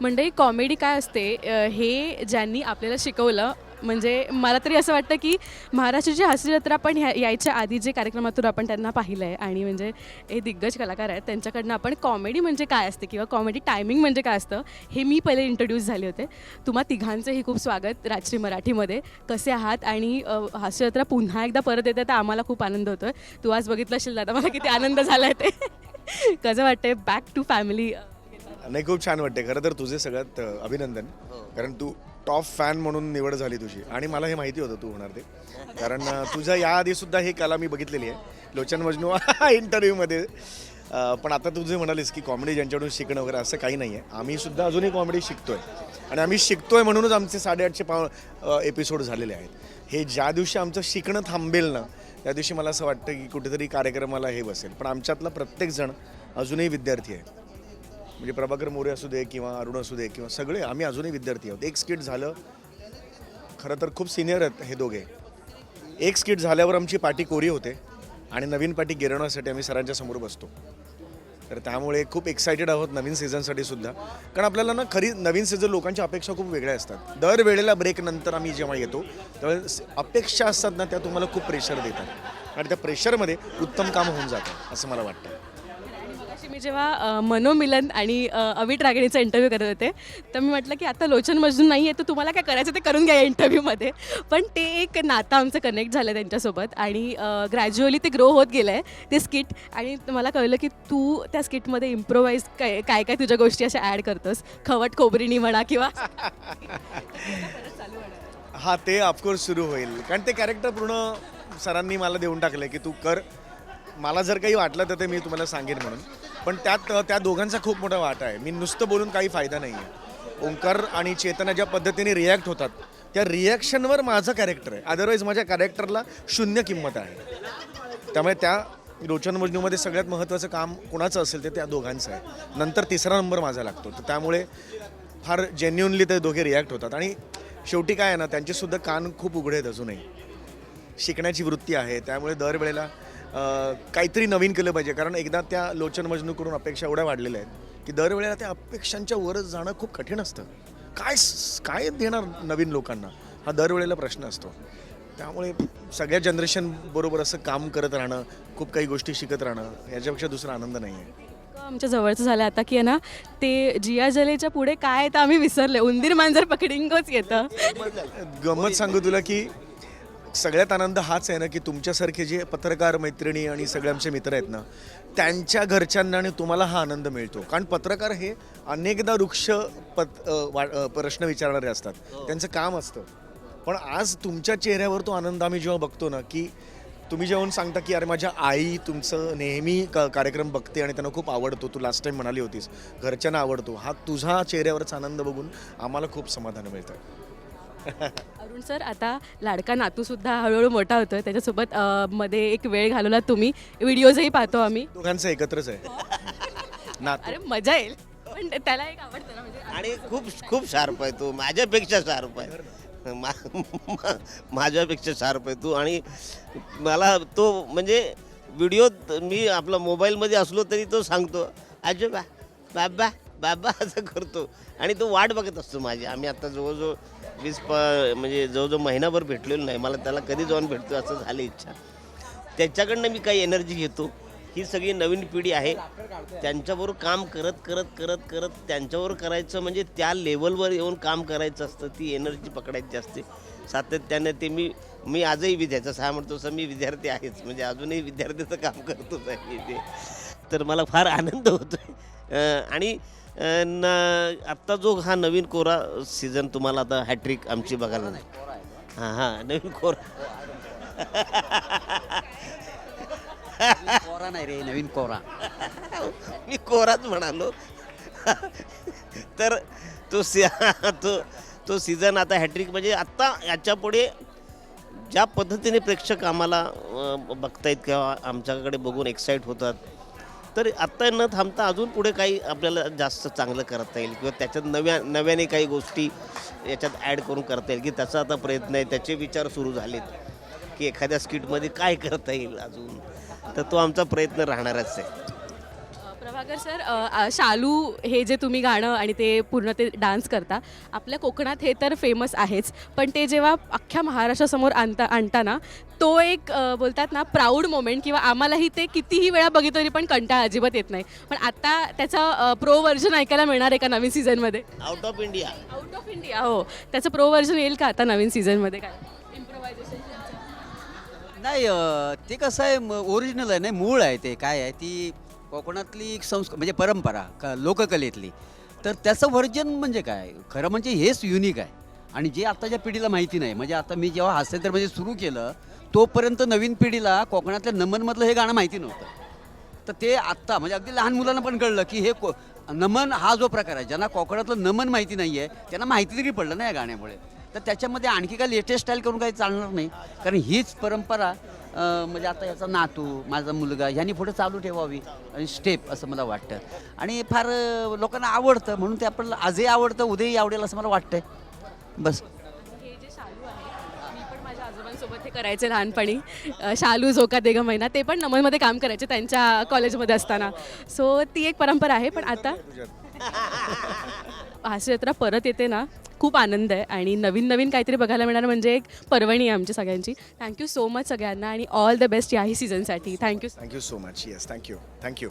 मंडळी कॉमेडी काय असते अ, हे ज्यांनी आपल्याला शिकवलं म्हणजे मला तरी असं वाटतं की महाराष्ट्राची हास्यजत्रा पण ह्या यायच्या आधी जे कार्यक्रमातून आपण त्यांना पाहिलं आहे आणि म्हणजे हे दिग्गज कलाकार आहेत त्यांच्याकडनं आपण कॉमेडी म्हणजे काय असते किंवा कॉमेडी टायमिंग म्हणजे काय असतं हे मी पहिले इंट्रोड्यूस झाले होते. तुम्हा तिघांचंही खूप स्वागत राजश्री मराठीमध्ये. कसे आहात? आणि अ, हास्यजत्रा पुन्हा एकदा परत येते तर आम्हाला खूप आनंद होतो आहे तू आज बघितलं असेल दादा मला किती आनंद झाला आहे ते. कसं वाटतंय? बॅक टू फॅमिली नाही खूप छान वाटते खरं तर तुझे सगळ्यात अभिनंदन. कारण तू टॉप फॅन म्हणून निवड झाली तुझी. आणि मला हे माहिती होतं तू होणार ते. कारण अ, तुझं याआधी सुद्धा ही कला मी बघितलेली आहे. लोचन मजनू इंटरव्ह्यूमध्ये पण आता तू जे म्हणालीस की कॉमेडी ज्यांच्याकडून शिकणं वगैरे असं काही नाही आहे आम्ही सुद्धा अजूनही कॉमेडी शिकतोय. आणि आम्ही शिकतोय म्हणूनच आमचे साडेआठशे पा एपिसोड झालेले आहेत. हे ज्या दिवशी आमचं शिकणं थांबेल ना त्या दिवशी मला असं वाटतं की कुठेतरी कार्यक्रमाला हे बसेल. पण आमच्यातला प्रत्येकजण अजूनही विद्यार्थी आहे. म्हणजे प्रभाकर मोरे असू दे किंवा अरुण असू दे किंवा सगळे आम्ही अजूनही विद्यार्थी आहोत. एक स्किट झालं खरं तर खूप सिनियर आहेत हे दोघे. एक स्किट झाल्यावर आमची पाठी कोरी होते आणि नवीन पाठी गिरवण्यासाठी आम्ही सरांच्या समोर बसतो. तर त्यामुळे खूप एक्सायटेड आहोत नवीन सीझनसाठी सुद्धा. कारण आपल्याला ना खरी नवीन सीझन लोकांच्या अपेक्षा खूप वेगळ्या असतात. दर वेळेला ब्रेकनंतर आम्ही जेव्हा येतो त्यावेळेस अपेक्षा असतात ना त्या तुम्हाला खूप प्रेशर देतात. आणि त्या प्रेशरमध्ये उत्तम काम होऊन जातं असं मला वाटतं. मगाशी मी जेव्हा अ, मनोमिलन आणि अ, अविट रागिणीचा इंटरव्ह्यू करत होते तर मी म्हटलं की आता लोचन मजनू नाही आहे तर तुम्हाला काय करायचं ते करून घ्या या इंटरव्ह्यूमध्ये पण ते एक नातं आमचं कनेक्ट झालं त्यांच्यासोबत आणि ग्रॅज्युअली ते ग्रो होत गेलं आहे ते स्किट आणि मला कळलं की तू त्या स्किटमध्ये इम्प्रोवाईज काय काय काय तुझ्या गोष्टी अशा ॲड करतोस. खवट खोबरीनी म्हणा किंवा हा ते ऑफकोर्स सुरू होईल. कारण ते कॅरेक्टर पूर्ण सरांनी मला देऊन टाकलं की तू कर. मला जर काही वाटलं तर ते मी तुम्हाला सांगेन म्हणून. पण त्यात त्या दोघांचा खूप मोठा वाटा आहे. मी नुसतं बोलून काही फायदा नाही आहे ओंकार आणि चेतना ज्या पद्धतीने रिॲक्ट होतात त्या रिॲक्शनवर माझं कॅरेक्टर आहे. अदरवाईज माझ्या कॅरेक्टरला शून्य किंमत आहे. त्यामुळे त्या रोचन मजनूमध्ये सगळ्यात महत्त्वाचं काम कोणाचं असेल ते त्या दोघांचं आहे. नंतर तिसरा नंबर माझा लागतो. तर त्यामुळे फार जेन्युनली ते दोघे रिॲक्ट होतात. आणि शेवटी काय आहे ना त्यांचेसुद्धा कान खूप उघडे आहेत अजूनही. शिकण्याची वृत्ती आहे. त्यामुळे दरवेळेला काहीतरी नवीन केलं पाहिजे. कारण एकदा त्या लोचन मजनू करून अपेक्षा एवढ्या वाढलेल्या आहेत की दरवेळेला त्या अपेक्षांच्या वरच जाणं खूप कठीण असतं. काय काय देणार नवीन लोकांना? हा दरवेळेला प्रश्न असतो. त्यामुळे सगळ्या जनरेशन बरोबर असं काम करत राहणं खूप काही गोष्टी शिकत राहणं याच्यापेक्षा दुसरा आनंद नाही आहे. आमच्या जवळचं झालं आता की आहे ना ते जिया जलेच्या पुढे काय आहे तर आम्ही विसरले. उंदीर मांजर पकडींगच येतं. गंमत सांगू तुला की सगळ्यात आनंद हाच आहे ना की तुमच्यासारखे जे पत्रकार मैत्रिणी आणि सगळे आमचे मित्र आहेत ना त्यांच्या घरच्यांना आणि तुम्हाला हा आनंद मिळतो. कारण पत्रकार हे अनेकदा वृक्ष पत प्रश्न विचारणारे असतात. त्यांचं काम असतं. पण आज तुमच्या चेहऱ्यावर तो आनंद आम्ही जेव्हा बघतो ना की तुम्ही जेव्हा सांगता की अरे माझ्या आई तुमचं नेहमी क कार्यक्रम बघते आणि त्यांना खूप आवडतो. तू लास्ट टाइम म्हणाली होतीस घरच्यांना आवडतो. हा तुझा चेहऱ्यावरचा आनंद बघून आम्हाला खूप समाधान मिळतं. अरुण सर आता लाडका नातू सुद्धा हळूहळू मोठा होतोय. त्याच्यासोबत अ, मध्ये एक वेळ घालवला तुम्ही. व्हिडिओजही पाहतो आम्ही. दोघांचं एकत्रच आहे. ना अरे मजा येईल. पण त्याला एक आवडतं ना म्हणजे आणि खूप खूप शार्प आहे तू. माझ्यापेक्षा शार्प आहे. मा- मा- माझ्यापेक्षा शार्प आहे तू. आणि मला तो म्हणजे व्हिडिओ मी आपला मोबाईलमध्ये असलो तरी तो सांगतो आजोबा बाबा बाबा असं करतो. आणि तो वाट बघत असतो माझी. आम्ही आता जवळजवळ वीस प म्हणजे जवळजवळ महिनाभर भेटलेलो नाही. मला त्याला कधी जाऊन भेटतो असं झालं इच्छा. त्याच्याकडनं मी काही एनर्जी घेतो. ही सगळी नवीन पिढी आहे. त्यांच्याबरोबर काम करत करत करत करत त्यांच्यावर करायचं म्हणजे त्या लेवलवर येऊन काम करायचं असतं. ती एनर्जी पकडायची असते. सातत्याने ते मी मी आजही विद्यार्थी सहा म्हणतो तसं मी विद्यार्थी आहेच. म्हणजे अजूनही विद्यार्थ्याचं काम करतोच आहे ते. तर मला फार आनंद होतो आणि न आत्ता जो हा नवीन कोरा सीझन तुम्हाला आता हॅट्रिक आमची बघायला नाही. हां हां नवीन कोरा. कोरा नाही रे नवीन कोरा. मी कोराच म्हणालो. तर तो सी तो तो सीझन आता हॅट्रिक म्हणजे आत्ता याच्यापुढे ज्या पद्धतीने प्रेक्षक आम्हाला अं, बघतायत किंवा आमच्याकडे बघून एक्साईट होतात तर आत्ता न थांबता अजून पुढे काही आपल्याला जास्त चांगलं करता येईल किंवा त्याच्यात नव्या नव्याने काही गोष्टी याच्यात ॲड करून करता येईल की त्याचा आता प्रयत्न आहे त्याचे विचार सुरू झालेत की एखाद्या स्किटमध्ये काय करता येईल अजून. तर तो आमचा प्रयत्न राहणारच आहे. प्रभाकर सर अ, शालू हे जे तुम्ही गाणं आणि ते पूर्ण ते डान्स करता आपल्या कोकणात हे तर फेमस आहेच. पण ते जेव्हा अख्ख्या महाराष्ट्रासमोर आणता आणताना तो एक अ, बोलतात ना प्राऊड मोमेंट किंवा आम्हालाही ते कितीही वेळा बघितलं तरी पण कंटाळा अजिबात येत नाही. पण आता त्याचा प्रो व्हर्जन ऐकायला मिळणार आहे का नवीन सीझनमध्ये out of India out of India हो. त्याचं प्रो व्हर्जन येईल का आता नवीन सीझनमध्ये काय? इम्प्रोव्हायझेशन नाही अं, ते कसं आहे ओरिजिनल आहे नाही मूळ आहे ते काय आहे ती कोकणातली एक संस्कृ म्हणजे परंपरा क लोककलेतली. तर त्याचं व्हर्जन म्हणजे काय? खरं म्हणजे हेच युनिक आहे. आणि जे आत्ताच्या पिढीला माहिती नाही म्हणजे आता मी जेव्हा हास्य तर म्हणजे सुरू केलं तोपर्यंत नवीन पिढीला कोकणातल्या नमनमधलं हे गाणं माहिती नव्हतं. तर ते आत्ता म्हणजे अगदी लहान मुलांना पण कळलं की हे को नमन हा जो प्रकार आहे ज्यांना कोकणातलं नमन माहिती नाही आहे त्यांना माहिती तरी पडलं ना या गाण्यामुळे. तर त्याच्यामध्ये आणखी काय लेटेस्ट स्टाईल करून काही चालणार नाही. कारण हीच परंपरा म्हणजे आता याचा नातू माझा मुलगा ह्यांनी पुढे चालू ठेवावी. आणि स्टेप असं मला वाटतं. आणि फार लोकांना आवडतं. म्हणून ते आपल्याला आजही आवडतं उद्याही आवडेल असं मला वाटतंय. बस. हे जे शालू आहे मी पण माझ्या आजोबांसोबत हे करायचे लहानपणी. शालू झोका देगा महिना ते पण नमनमध्ये काम करायचे त्यांच्या कॉलेजमध्ये असताना. सो ती एक परंपरा आहे पण आता हास्यजत्रा परत येते ना खूप आनंद आहे आणि नवीन नवीन काहीतरी बघायला मिळणार म्हणजे एक पर्वणी आहे आमची सगळ्यांची. थँक्यू सो मच सगळ्यांना आणि ऑल द बेस्ट याही सीझनसाठी thank you thank you so much yes thank you thank you